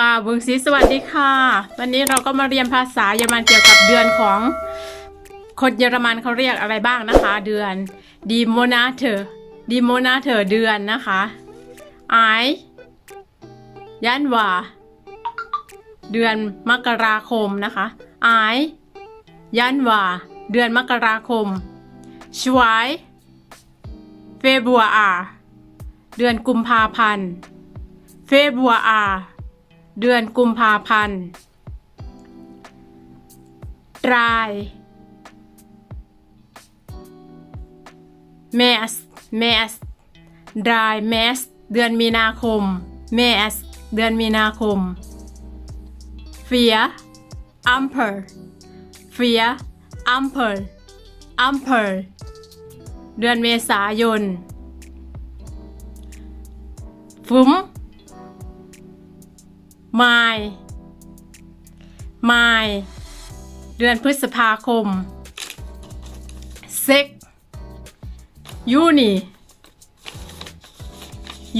ค่ะบุงซีสวัสดีค่ะ วันนี้เราก็มาเรียนภาษาเยอรมันเกี่ยวกับเดือนของคนเยอรมันเขาเรียกอะไรบ้างนะคะ เดือนดีโมนาเธอดีโมนาเธอเดือนนะคะไอยันวาเดือนมกราคมนะคะไอยันวาเดือนมกราคมชวายเฟบัวอา เดือนกุมภาพันธ์เฟบัวอา เดือนกุมภาพันธ์ตราย เมส เมสดรายเมส เดือนมีนาคม เมส เดือนมีนาคม เฟียอัมเพอร์เฟียอัมเพอร์อัมเพอร์เดือนเมษายนฟุ้ม ไมล์ไมล์เดือนพฤษภาคมเซกยูนี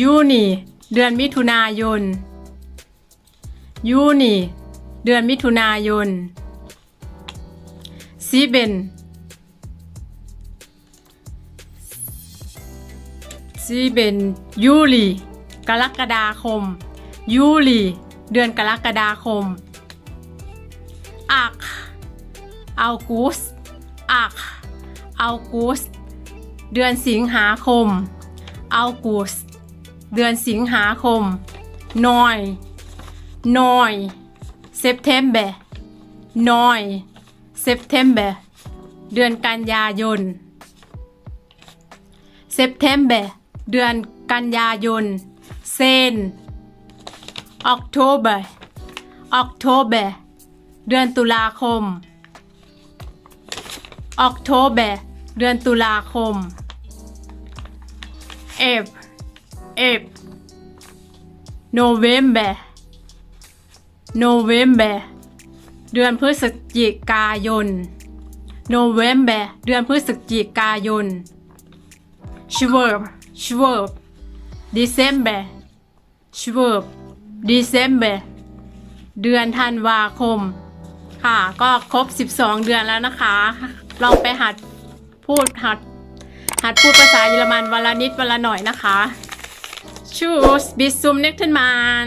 ยูนีเดือนมิถุนายนยูนีเดือนมิถุนายนซีเบนซีเบนยูลีกรกฎาคม ยูลี เดือนกรกฎาคม อักอัลกุส อักอัลกุส เดือนสิงหาคม อัลกุส เดือนสิงหาคม นอย นอยเซปเทมเบอร์นอยเซปเทมเบอร์เดือนกันยายนเซปเทมเบอร์เดือนกันยายน เซน October October เดือนตุลาคม October เดือนตุลาคม April April November November เดือนพฤศจิกายน November เดือนพฤศจิกายน Schwab Schwab December Schwab December เดือนธันวาคม ค่ะ ก็ครบ 12 เดือนแล้วนะคะ ลองไปหัดพูดหัด หัดพูดภาษาเยอรมันวันละนิดวันละหน่อยนะคะ Tschüss bis zum nächsten Mal